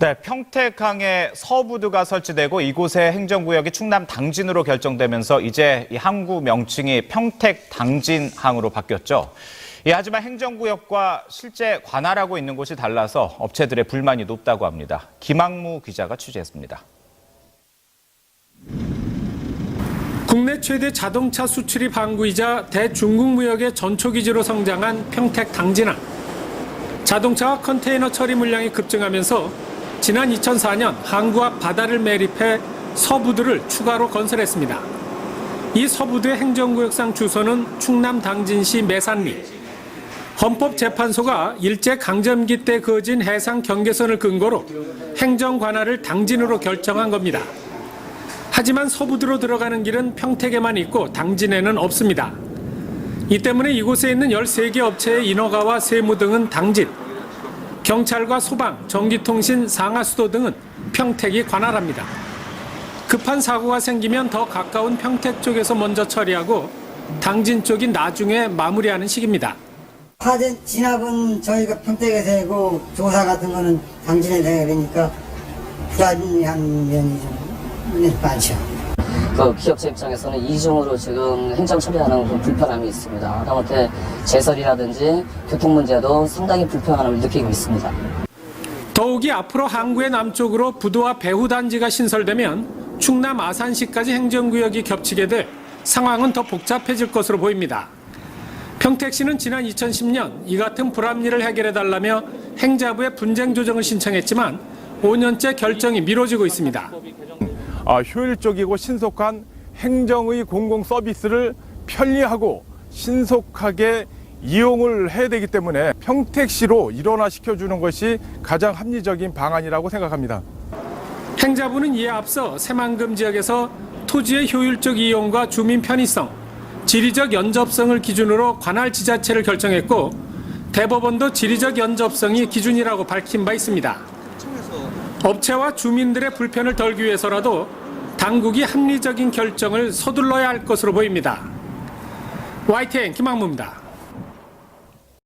네, 평택항에 서부드가 설치되고 이곳의 행정구역이 충남 당진으로 결정되면서 이제 이 항구 명칭이 평택 당진항으로 바뀌었죠. 예, 하지만 행정구역과 실제 관할하고 있는 곳이 달라서 업체들의 불만이 높다고 합니다. 김학무 기자가 취재했습니다. 국내 최대 자동차 수출입 항구이자 대중국 무역의 전초기지로 성장한 평택 당진항. 자동차와 컨테이너 처리 물량이 급증하면서 지난 2004년 항구 앞 바다를 매립해 서부드를 추가로 건설했습니다. 이 서부드의 행정구역상 주소는 충남 당진시 매산리. 헌법재판소가 일제 강점기 때 그어진 해상 경계선을 근거로 행정 관할을 당진으로 결정한 겁니다. 하지만 서부드로 들어가는 길은 평택에만 있고 당진에는 없습니다. 이 때문에 이곳에 있는 13개 업체의 인허가와 세무 등은 당진, 경찰과 소방, 전기통신, 상하수도 등은 평택이 관할합니다. 급한 사고가 생기면 더 가까운 평택 쪽에서 먼저 처리하고 당진 쪽이 나중에 마무리하는 식입니다. 화재 진압은 저희가 평택에서 하고 조사 같은 거는 당진에서 해야 되니까 불안한 면이 좀 많죠. 그 기업체 입장에서는 이중으로 지금 행정 처리하는 그 불편함이 있습니다. 하다못해 제설이라든지 교통 문제도 상당히 불편함을 느끼고 있습니다. 더욱이 앞으로 항구의 남쪽으로 부두와 배후 단지가 신설되면 충남 아산시까지 행정구역이 겹치게 돼 상황은 더 복잡해질 것으로 보입니다. 평택시는 지난 2010년 이 같은 불합리를 해결해 달라며 행자부에 분쟁 조정을 신청했지만 5년째 결정이 미뤄지고 있습니다. 아, 효율적이고 신속한 행정의 공공 서비스를 편리하고 신속하게 이용을 해야 되기 때문에 평택시로 일원화시켜 주는 것이 가장 합리적인 방안이라고 생각합니다. 행자부는 이에 앞서 새만금 지역에서 토지의 효율적 이용과 주민 편의성, 지리적 연접성을 기준으로 관할 지자체를 결정했고 대법원도 지리적 연접성이 기준이라고 밝힌 바 있습니다. 업체와 주민들의 불편을 덜기 위해서라도 당국이 합리적인 결정을 서둘러야 할 것으로 보입니다. YTN 김학무입니다.